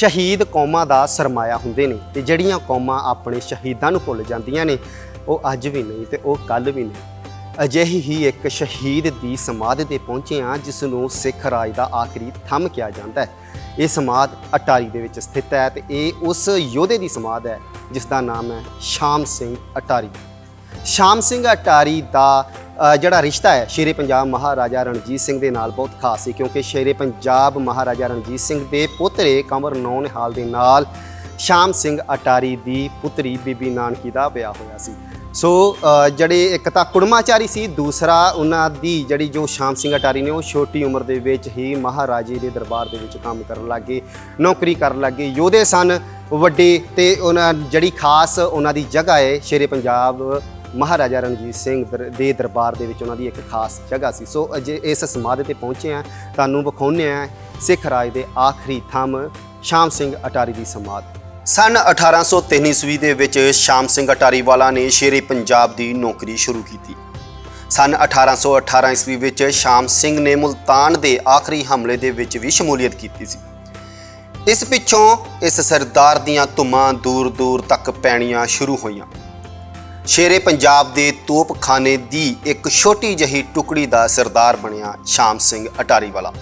ਸ਼ਹੀਦ ਕੌਮਾਂ ਦਾ ਸਰਮਾਇਆ ਹੁੰਦੇ ਨੇ ਤੇ ਜਿਹੜੀਆਂ ਕੌਮਾਂ ਆਪਣੇ ਸ਼ਹੀਦਾਂ ਨੂੰ ਭੁੱਲ ਜਾਂਦੀਆਂ ਨੇ, ਉਹ ਅੱਜ ਵੀ ਨਹੀਂ ਤੇ ਉਹ ਕੱਲ ਵੀ ਨਹੀਂ। ਅਜਿਹੀ ਹੀ ਇੱਕ ਸ਼ਹੀਦ ਦੀ ਸਮਾਧ ਤੇ ਪਹੁੰਚੇ ਹਾਂ, ਜਿਸ ਨੂੰ ਸਿੱਖ ਰਾਜ ਦਾ ਆਖਰੀ ਥੰਮ ਕਿਹਾ ਜਾਂਦਾ ਹੈ। ਇਹ ਸਮਾਧ ਅਟਾਰੀ ਦੇ ਵਿੱਚ ਸਥਿਤ ਹੈ ਤੇ ਇਹ ਉਸ ਯੋਧੇ ਦੀ ਸਮਾਧ ਹੈ ਜਿਸ ਦਾ ਨਾਮ ਹੈ ਸ਼ਾਮ ਸਿੰਘ ਅਟਾਰੀ। ਸ਼ਾਮ ਸਿੰਘ ਅਟਾਰੀ ਦਾ ਜਿਹੜਾ ਰਿਸ਼ਤਾ ਹੈ, ਸ਼ੇਰੇ ਪੰਜਾਬ ਮਹਾਰਾਜਾ ਰਣਜੀਤ ਸਿੰਘ ਦੇ ਨਾਲ ਬਹੁਤ ਖਾਸ ਸੀ, ਕਿਉਂਕਿ ਸ਼ੇਰੇ ਪੰਜਾਬ ਮਹਾਰਾਜਾ ਰਣਜੀਤ ਸਿੰਘ ਦੇ ਪੁੱਤਰੇ ਕੰਵਰ ਨੌ ਨਿਹਾਲ ਦੇ ਨਾਲ ਸ਼ਾਮ ਸਿੰਘ ਅਟਾਰੀ ਦੀ ਪੁੱਤਰੀ ਬੀਬੀ ਨਾਨਕੀ ਦਾ ਵਿਆਹ ਹੋਇਆ ਸੀ। ਸੋ ਜਿਹੜੇ ਇੱਕ ਤਾਂ ਕੁੜਮਾਚਾਰੀ ਸੀ, ਦੂਸਰਾ ਉਹਨਾਂ ਦੀ ਜਿਹੜੀ ਜੋ ਸ਼ਾਮ ਸਿੰਘ ਅਟਾਰੀ ਨੇ ਉਹ ਛੋਟੀ ਉਮਰ ਦੇ ਵਿੱਚ ਹੀ ਮਹਾਰਾਜੇ ਦੇ ਦਰਬਾਰ ਦੇ ਵਿੱਚ ਕੰਮ ਕਰਨ ਲੱਗੇ, ਨੌਕਰੀ ਕਰਨ ਲੱਗੇ। ਯੋਧੇ ਸਨ ਵੱਡੇ ਤੇ ਉਹਨਾਂ ਜਿਹੜੀ ਖਾਸ ਉਹਨਾਂ ਦੀ ਜਗ੍ਹਾ ਹੈ, ਸ਼ੇਰੇ ਪੰਜਾਬ ਮਹਾਰਾਜਾ ਰਣਜੀਤ ਸਿੰਘ ਦਰ- ਦੇ ਦਰਬਾਰ ਦੇ ਵਿੱਚ ਉਹਨਾਂ ਦੀ ਇੱਕ ਖਾਸ ਜਗ੍ਹਾ ਸੀ। ਸੋ ਅਜੇ ਇਸ ਸਮਾਧ ਤੇ ਪਹੁੰਚੇ ਆ ਤੁਹਾਨੂੰ ਵਿਖਾਉਂਦੇ ਆ ਸਿੱਖ ਰਾਜ ਦੇ ਆਖਰੀ ਥੰਮ, ਸ਼ਾਮ ਸਿੰਘ ਅਟਾਰੀ ਦੀ ਸਮਾਧ। ਸਨ 1803 ਈਸਵੀ ਦੇ ਵਿੱਚ ਸ਼ਾਮ ਸਿੰਘ ਅਟਾਰੀ ਵਾਲਾ ਨੇ ਸ਼ੇਰੇ ਪੰਜਾਬ ਦੀ ਨੌਕਰੀ ਸ਼ੁਰੂ ਕੀਤੀ। ਸਨ 1818 ਈਸਵੀ ਵਿੱਚ ਸ਼ਾਮ ਸਿੰਘ ਨੇ ਮੁਲਤਾਨ ਦੇ ਆਖਰੀ ਹਮਲੇ ਦੇ ਵਿੱਚ ਵੀ ਸ਼ਮੂਲੀਅਤ ਕੀਤੀ ਸੀ। ਇਸ ਪਿੱਛੋਂ ਇਸ ਸਰਦਾਰ ਦੀਆਂ ਧੁੰਮਾਂ ਦੂਰ ਦੂਰ ਤੱਕ ਪੈਣੀਆਂ ਸ਼ੁਰੂ ਹੋਈਆਂ। ਸ਼ੇਰੇ ਪੰਜਾਬ ਦੇ ਤੋਪਖਾਨੇ ਦੀ ਇੱਕ ਛੋਟੀ ਜਿਹੀ ਟੁਕੜੀ ਦਾ ਸਰਦਾਰ ਬਣਿਆ ਸ਼ਾਮ ਸਿੰਘ ਅਟਾਰੀ ਵਾਲਾ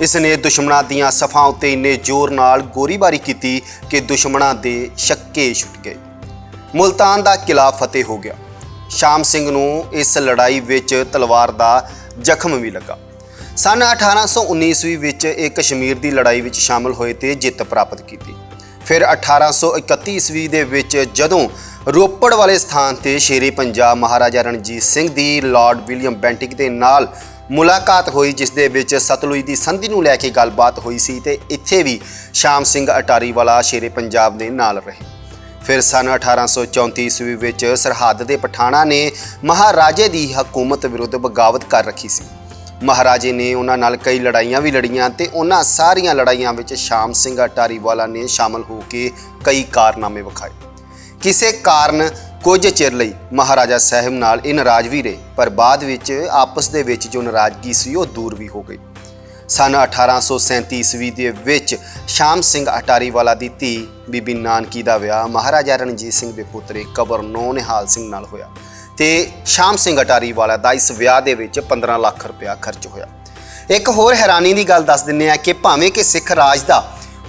ਇਸ ਨੇ ਦੁਸ਼ਮਣਾਂ ਦੀਆਂ ਸਫਾਂ ਉੱਤੇ ਇੰਨੇ ਜ਼ੋਰ ਨਾਲ ਗੋਰੀਬਾਰੀ ਕੀਤੀ ਕਿ ਦੁਸ਼ਮਣਾਂ ਦੇ ਸ਼ੱਕੇ ਛੁੱਟ ਗਏ। ਮੁਲਤਾਨ ਦਾ ਕਿਲਾ ਫਤਿਹ ਹੋ ਗਿਆ। ਸ਼ਾਮ ਸਿੰਘ ਨੂੰ ਇਸ ਲੜਾਈ ਵਿੱਚ ਤਲਵਾਰ ਦਾ ਜ਼ਖਮ ਵੀ ਲੱਗਾ। ਸਨ 1819 ਈਸਵੀ ਵਿੱਚ ਇਹ ਕਸ਼ਮੀਰ ਦੀ ਲੜਾਈ ਵਿੱਚ ਸ਼ਾਮਲ ਹੋਏ ਤੇ ਜਿੱਤ ਪ੍ਰਾਪਤ ਕੀਤੀ। ਫਿਰ 1831 ਈਸਵੀ ਦੇ ਵਿੱਚ ਜਦੋਂ ਰੋਪੜ ਵਾਲੇ ਸਥਾਨ ਤੇ ਸ਼ੇਰੇ ਪੰਜਾਬ ਮਹਾਰਾਜਾ ਰਣਜੀਤ ਸਿੰਘ ਦੀ ਲਾਰਡ ਵਿਲੀਅਮ ਬੈਂਟਿਕ ਦੇ ਨਾਲ ਮੁਲਾਕਾਤ ਹੋਈ, ਜਿਸ ਦੇ ਵਿੱਚ ਸਤਲੁਜ ਦੀ ਸੰਧੀ ਨੂੰ ਲੈ ਕੇ ਗੱਲਬਾਤ ਹੋਈ ਸੀ ਤੇ ਇੱਥੇ ਵੀ ਸ਼ਾਮ ਸਿੰਘ ਅਟਾਰੀ ਵਾਲਾ ਸ਼ੇਰੇ ਪੰਜਾਬ ਦੇ ਨਾਲ ਰਹੇ। ਫਿਰ ਸਨ 1834 ਈਸਵੀ ਵਿੱਚ ਸਰਹੱਦ ਦੇ ਪਠਾਣਾ ਨੇ ਮਹਾਰਾਜੇ ਦੀ ਹਕੂਮਤ ਵਿਰੁੱਧ ਬਗਾਵਤ ਕਰ ਰੱਖੀ ਸੀ। ਮਹਾਰਾਜੇ ਨੇ ਉਹਨਾਂ ਨਾਲ ਕਈ ਲੜਾਈਆਂ ਵੀ ਲੜੀਆਂ ਤੇ ਉਹਨਾਂ ਸਾਰੀਆਂ ਲੜਾਈਆਂ ਵਿੱਚ ਸ਼ਾਮ ਸਿੰਘ ਅਟਾਰੀ ਵਾਲਾ ਨੇ ਸ਼ਾਮਲ ਹੋ ਕੇ ਕਈ ਕਾਰਨਾਮੇ ਵਿਖਾਏ। ਕਿਸੇ ਕਾਰਨ ਕੁਝ ਚਿਰ ਲਈ ਮਹਾਰਾਜਾ ਸਾਹਿਬ ਨਾਲ ਇਹ ਨਾਰਾਜ਼ ਵੀ ਰਹੇ, ਪਰ ਬਾਅਦ ਵਿੱਚ ਆਪਸ ਦੇ ਵਿੱਚ ਜੋ ਨਾਰਾਜ਼ਗੀ ਸੀ, ਉਹ ਦੂਰ ਵੀ ਹੋ ਗਈ। ਸਨ 1837 ਈਸਵੀ ਦੇ ਵਿੱਚ ਸ਼ਾਮ ਸਿੰਘ ਅਟਾਰੀ ਵਾਲਾ ਦੀ ਧੀ ਬੀਬੀ ਨਾਨਕੀ ਦਾ ਵਿਆਹ ਮਹਾਰਾਜਾ ਰਣਜੀਤ ਸਿੰਘ ਦੇ ਪੁੱਤਰੇ ਕਬਰ ਨੌ ਨਿਹਾਲ ਸਿੰਘ ਨਾਲ ਹੋਇਆ ਤੇ ਸ਼ਾਮ ਸਿੰਘ ਅਟਾਰੀ ਵਾਲਾ ਦਾ ਇਸ ਵਿਆਹ ਦੇ ਵਿੱਚ 15 ਲੱਖ ਰੁਪਇਆ ਖਰਚ ਹੋਇਆ। ਇੱਕ ਹੋਰ ਹੈਰਾਨੀ ਦੀ ਗੱਲ ਦੱਸ ਦਿੰਨੇ ਆ ਕਿ ਭਾਵੇਂ ਕਿ ਸਿੱਖ ਰਾਜ ਦਾ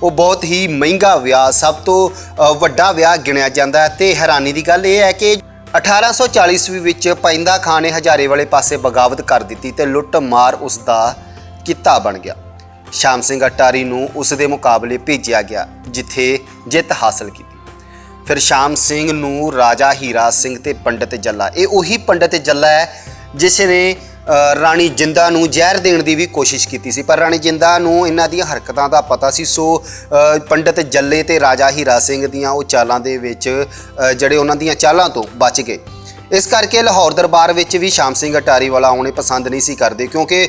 ਉਹ ਬਹੁਤ ਹੀ ਮਹਿੰਗਾ ਵਿਆਹ, ਸਭ ਤੋਂ ਵੱਡਾ ਵਿਆਹ ਗਿਣਿਆ ਜਾਂਦਾ ਹੈ ਤੇ ਹੈਰਾਨੀ ਦੀ ਗੱਲ ਇਹ ਹੈ ਕਿ 1840 ਈਸਵੀ ਵਿੱਚ ਪੈਂਦਾ ਖਾਨ ਨੇ ਹਜ਼ਾਰੇ ਵਾਲੇ ਪਾਸੇ ਬਗਾਵਤ ਕਰ ਦਿੱਤੀ ਤੇ ਲੁੱਟ ਮਾਰ ਉਸ ਦਾ ਕਿੱਤਾ ਬਣ ਗਿਆ। ਸ਼ਾਮ ਸਿੰਘ ਅਟਾਰੀ ਨੂੰ ਉਸ ਦੇ ਮੁਕਾਬਲੇ ਭੇਜਿਆ ਗਿਆ, ਜਿੱਥੇ ਜਿੱਤ ਹਾਸਲ ਕੀਤੀ। ਫਿਰ ਸ਼ਾਮ ਸਿੰਘ ਨੂੰ ਰਾਜਾ ਹੀਰਾ ਸਿੰਘ ਤੇ ਪੰਡਿਤ ਜੱਲਾ, ਇਹ ਉਹੀ ਪੰਡਿਤ ਜੱਲਾ ਹੈ ਜਿਸ ਨੇ ਰਾਣੀ ਜਿੰਦਾ ਨੂੰ ਜ਼ਹਿਰ ਦੇਣ ਦੀ ਵੀ ਕੋਸ਼ਿਸ਼ ਕੀਤੀ ਸੀ ਪਰ ਰਾਣੀ ਜਿੰਦਾ ਨੂੰ ਇਹਨਾਂ ਦੀਆਂ ਹਰਕਤਾਂ ਦਾ ਪਤਾ ਸੀ ਸੋ ਅ, ਪੰਡਿਤ ਜੱਲੇ ਤੇ ਰਾਜਾ ਹੀਰਾ ਸਿੰਘ ਦੀਆਂ ਉਹ ਚਾਲਾਂ ਦੇ ਵਿੱਚ ਜਿਹੜੇ ਉਹਨਾਂ ਦੀਆਂ ਚਾਲਾਂ ਤੋਂ ਬਚ ਗਏ। ਇਸ ਕਰਕੇ ਲਾਹੌਰ ਦਰਬਾਰ ਵਿੱਚ ਵੀ ਸ਼ਾਮ ਸਿੰਘ ਅਟਾਰੀ ਵਾਲਾ ਆਉਣੇ ਪਸੰਦ ਨਹੀਂ ਸੀ ਕਰਦੇ ਕਿਉਂਕਿ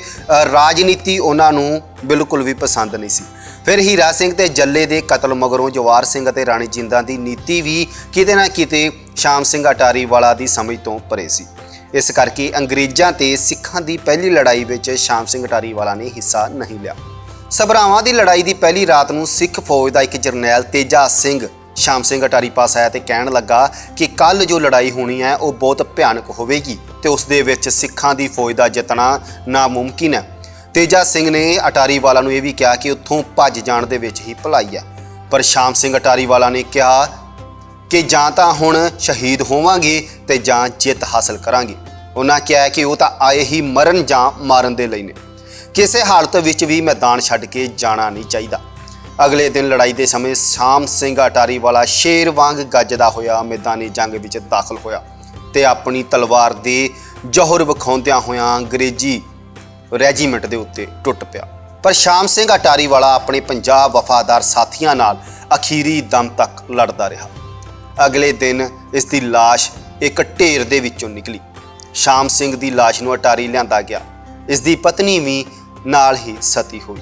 ਰਾਜਨੀਤੀ ਉਹਨਾਂ ਨੂੰ ਬਿਲਕੁਲ ਵੀ ਪਸੰਦ ਨਹੀਂ ਸੀ। ਫਿਰ ਹੀਰਾ ਸਿੰਘ ਤੇ ਜੱਲੇ ਦੇ ਕਤਲ ਮਗਰੋਂ ਜਵਾਰ ਸਿੰਘ ਅਤੇ ਰਾਣੀ ਜਿੰਦਾਂ ਦੀ ਨੀਤੀ ਵੀ ਕਿਤੇ ਨਾ ਕਿਤੇ ਸ਼ਾਮ ਸਿੰਘ ਅਟਾਰੀ ਵਾਲਾ ਦੀ ਸਮਝ ਤੋਂ ਪਰੇ ਸੀ। ਇਸ ਕਰਕੇ ਅੰਗਰੇਜ਼ਾਂ ਤੇ ਸਿੱਖਾਂ ਦੀ ਪਹਿਲੀ ਲੜਾਈ ਵਿੱਚ ਸ਼ਾਮ ਸਿੰਘ ਅਟਾਰੀਵਾਲਾ ਨੇ ਹਿੱਸਾ ਨਹੀਂ ਲਿਆ। ਸਭਰਾਵਾਂ ਦੀ ਲੜਾਈ ਦੀ ਪਹਿਲੀ ਰਾਤ ਨੂੰ ਸਿੱਖ ਫੌਜ ਦਾ ਇੱਕ ਜਰਨੈਲ ਤੇਜਾ ਸਿੰਘ ਸ਼ਾਮ ਸਿੰਘ ਅਟਾਰੀ ਪਾਸ ਆਇਆ ਤੇ ਕਹਿਣ ਲੱਗਾ ਕਿ ਕੱਲ ਜੋ ਲੜਾਈ ਹੋਣੀ ਹੈ, ਉਹ ਬਹੁਤ ਭਿਆਨਕ ਹੋਵੇਗੀ ਤੇ ਉਸ ਦੇ ਵਿੱਚ ਸਿੱਖਾਂ ਦੀ ਫੌਜ ਦਾ ਜਿੱਤਣਾ ਨਾਮੁਮਕਿਨ ਹੈ। ਤੇਜਾ ਸਿੰਘ ਨੇ ਅਟਾਰੀ ਵਾਲਾ ਨੂੰ ਇਹ ਵੀ ਕਿਹਾ ਕਿ ਉੱਥੋਂ ਭੱਜ ਜਾਣ ਦੇ ਵਿੱਚ ਹੀ ਭਲਾਈ ਹੈ। ਪਰ ਸ਼ਾਮ ਸਿੰਘ ਅਟਾਰੀ ਵਾਲਾ ਨੇ ਕਿਹਾ ਕਿ ਜਾਂ ਤਾਂ ਹੁਣ ਸ਼ਹੀਦ ਹੋਵਾਂਗੇ ਤੇ ਜਾਂ ਜਿੱਤ ਹਾਸਲ ਕਰਾਂਗੇ। ਉਹਨਾਂ ਕਿਹਾ ਕਿ ਉਹ ਤਾਂ ਆਏ ਹੀ ਮਰਨ ਜਾਂ ਮਾਰਨ ਦੇ ਲਈ ਨੇ। ਕਿਸੇ ਹਾਲਤ ਵਿੱਚ ਵੀ ਮੈਦਾਨ ਛੱਡ ਕੇ ਜਾਣਾ ਨਹੀਂ ਚਾਹੀਦਾ। ਅਗਲੇ ਦਿਨ ਲੜਾਈ ਦੇ ਸਮੇਂ ਸ਼ਾਮ ਸਿੰਘ ਅਟਾਰੀ ਵਾਲਾ ਸ਼ੇਰ ਵਾਂਗ ਗੱਜਦਾ ਹੋਇਆ ਮੈਦਾਨੀ ਜੰਗ ਵਿੱਚ ਦਾਖਲ ਹੋਇਆ ਤੇ ਆਪਣੀ ਤਲਵਾਰ ਦੇ ਜੋਹਰ ਵਿਖਾਉਂਦਿਆਂ ਹੋਇਆਂ ਅੰਗਰੇਜ਼ੀ ਰੈਜੀਮੈਂਟ ਦੇ ਉੱਤੇ ਟੁੱਟ ਪਿਆ। ਪਰ ਸ਼ਾਮ ਸਿੰਘ ਅਟਾਰੀ ਵਾਲਾ ਆਪਣੇ ਪੰਜਾਬ ਵਫਾਦਾਰ ਸਾਥੀਆਂ ਨਾਲ ਅਖੀਰੀ ਦਮ ਤੱਕ ਲੜਦਾ ਰਿਹਾ। ਅਗਲੇ ਦਿਨ ਇਸ ਦੀ লাশ ਇੱਕ ਢੇਰ ਦੇ ਵਿੱਚੋਂ ਨਿਕਲੀ ਸ਼ਾਮ ਸਿੰਘ ਦੀ লাশ ਨੂੰ ਅਟਾਰੀ ਲਿਆਂਦਾ ਗਿਆ ਇਸ ਦੀ ਪਤਨੀ ਵੀ ਨਾਲ ਹੀ ਸਤੀ ਹੋਈ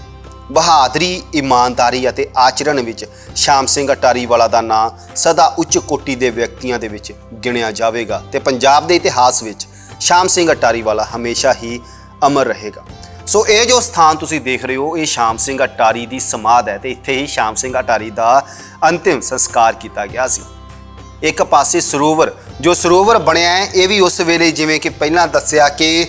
ਬਹਾਦਰੀ ਇਮਾਨਦਾਰੀ ਅਤੇ ਆਚਰਣ ਵਿੱਚ ਸ਼ਾਮ ਸਿੰਘ ਅਟਾਰੀ ਵਾਲਾ ਦਾ ਨਾਂ ਸਦਾ ਉੱਚ ਕੋਟੀ ਦੇ ਵਿਅਕਤੀਆਂ ਦੇ ਵਿੱਚ ਗਿਣਿਆ ਜਾਵੇਗਾ ਤੇ ਪੰਜਾਬ ਦੇ ਇਤਿਹਾਸ ਵਿੱਚ ਸ਼ਾਮ ਸਿੰਘ ਅਟਾਰੀ ਵਾਲਾ ਹਮੇਸ਼ਾ ਹੀ ਅਮਰ ਰਹੇਗਾ ਸੋ ਇਹ ਜੋ ਸਥਾਨ ਤੁਸੀਂ ਦੇਖ ਰਹੇ ਹੋ ਇਹ ਸ਼ਾਮ ਸਿੰਘ ਅਟਾਰੀ ਦੀ ਸਮਾਧ ਹੈ ਤੇ ਇੱਥੇ ਹੀ ਸ਼ਾਮ ਸਿੰਘ ਅਟਾਰੀ ਦਾ ਅੰਤਿਮ ਸੰਸਕਾਰ ਕੀਤਾ ਗਿਆ ਸੀ ਇੱਕ ਪਾਸੇ ਸਰੋਵਰ, ਜੋ ਸਰੋਵਰ ਬਣਿਆ ਹੈ, ਇਹ ਵੀ ਉਸ ਵੇਲੇ ਜਿਵੇਂ ਕਿ ਪਹਿਲਾਂ ਦੱਸਿਆ ਕਿ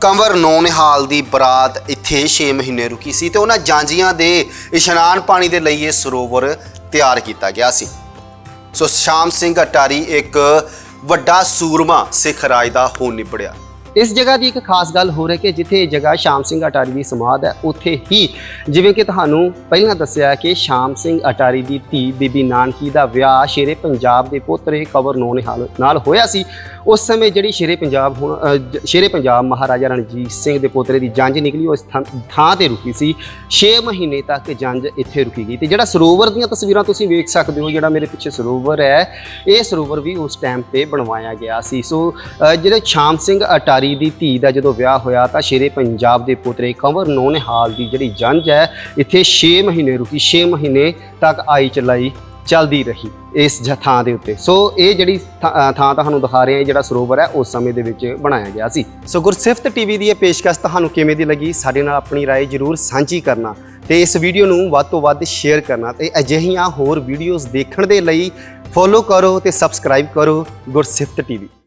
ਕੰਵਰ ਨੌ ਨਿਹਾਲ ਦੀ ਬਰਾਤ ਇੱਥੇ 6 ਮਹੀਨੇ ਰੁਕੀ ਸੀ ਤੇ ਉਹਨਾਂ ਜਾਂਜੀਆਂ ਦੇ ਇਸ਼ਨਾਨ ਪਾਣੀ ਦੇ ਲਈ ਇਹ ਸਰੋਵਰ ਤਿਆਰ ਕੀਤਾ ਗਿਆ ਸੀ। ਸੋ ਸ਼ਾਮ ਸਿੰਘ ਅਟਾਰੀ ਇੱਕ ਵੱਡਾ ਸੂਰਮਾ ਸਿੱਖ ਰਾਜ ਦਾ ਹੋ ਨਿਬੜਿਆ। ਇਸ ਜਗ੍ਹਾ ਦੀ ਇੱਕ ਖਾਸ ਗੱਲ ਹੋ ਰਹੀ ਕਿ ਜਿੱਥੇ ਇਹ ਜਗ੍ਹਾ ਸ਼ਾਮ ਸਿੰਘ ਅਟਾਰੀ ਦੀ ਸਮਾਧ ਹੈ, ਉੱਥੇ ਹੀ ਜਿਵੇਂ ਕਿ ਤੁਹਾਨੂੰ ਪਹਿਲਾਂ ਦੱਸਿਆ ਕਿ ਸ਼ਾਮ ਸਿੰਘ ਅਟਾਰੀ ਦੀ ਧੀ ਬੀਬੀ ਨਾਨਕੀ ਦਾ ਵਿਆਹ ਸ਼ੇਰੇ ਪੰਜਾਬ ਦੇ ਪੋਤਰੇ ਕਵਰ ਨੌ ਨਿਹਾਲ ਨਾਲ ਹੋਇਆ ਸੀ। ਉਸ ਸਮੇਂ ਜਿਹੜੀ ਸ਼ੇਰੇ ਪੰਜਾਬ ਹੁਣ ਸ਼ੇਰੇ ਪੰਜਾਬ ਮਹਾਰਾਜਾ ਰਣਜੀਤ ਸਿੰਘ ਦੇ ਪੋਤਰੇ ਦੀ ਜੰਜ ਨਿਕਲੀ ਉਸ ਥਾਂ- ਥਾਂ ਤੇ ਰੁਕੀ ਸੀ। 6 ਮਹੀਨੇ ਤੱਕ ਜੰਜ ਇੱਥੇ ਰੁਕੀ ਗਈ ਤੇ ਜਿਹੜਾ ਸਰੋਵਰ ਦੀਆਂ ਤਸਵੀਰਾਂ ਤੁਸੀਂ ਵੇਖ ਸਕਦੇ ਹੋ, ਜਿਹੜਾ ਮੇਰੇ ਪਿੱਛੇ ਸਰੋਵਰ ਹੈ, ਇਹ ਸਰੋਵਰ ਵੀ ਉਸ ਟਾਈਮ ਤੇ ਬਣਵਾਇਆ ਗਿਆ ਸੀ। ਸੋ ਜਿਹੜੇ ਸ਼ਾਮ ਸਿੰਘ ਅਟਾਰੀ ਦੀ ਧੀ ਦਾ ਜਦੋਂ ਵਿਆਹ ਹੋਇਆ ਤਾਂ ਸ਼ੇਰੇ ਪੰਜਾਬ ਦੇ ਪੋਤਰੇ ਕੰਵਰ ਨੌ ਨਿਹਾਲ ਦੀ ਜਿਹੜੀ ਜੰਜ ਹੈ ਇੱਥੇ 6 ਮਹੀਨੇ ਰੁਕੀ 6 ਮਹੀਨੇ ਤੱਕ ਆਈ ਚਲਾਈ ਚੱਲਦੀ ਰਹੀ ਇਸ ਜ- ਥਾਂ ਦੇ ਉੱਤੇ ਸੋ ਇਹ ਜਿਹੜੀ ਥਾਂ ਅ, ਥਾਂ ਤੁਹਾਨੂੰ ਦਿਖਾ ਰਹੇ ਹਾਂ ਇਹ ਜਿਹੜਾ ਸਰੋਵਰ ਹੈ ਉਸ ਸਮੇਂ ਦੇ ਵਿੱਚ ਬਣਾਇਆ ਗਿਆ ਸੀ ਸੋ ਗੁਰਸਿਫਤ ਟੀਵੀ ਦੀ ਇਹ ਪੇਸ਼ਕਸ਼ ਤੁਹਾਨੂੰ ਕਿਵੇਂ ਦੀ ਲੱਗੀ ਸਾਡੇ ਨਾਲ ਆਪਣੀ رائے ਜਰੂਰ ਸਾਂਝੀ ਕਰਨਾ ਤੇ ਇਸ ਵੀਡੀਓ ਨੂੰ ਵੱਧ ਤੋਂ ਵੱਧ ਸ਼ੇਅਰ ਕਰਨਾ ਤੇ ਅਜਿਹੀਆਂ ਹੋਰ ਵੀਡੀਓਜ਼ ਦੇਖਣ ਦੇ ਲਈ ਫੋਲੋ ਕਰੋ ਤੇ ਸਬਸਕ੍ਰਾਈਬ ਕਰੋ ਗੁਰਸਿਫਤ ਟੀਵੀ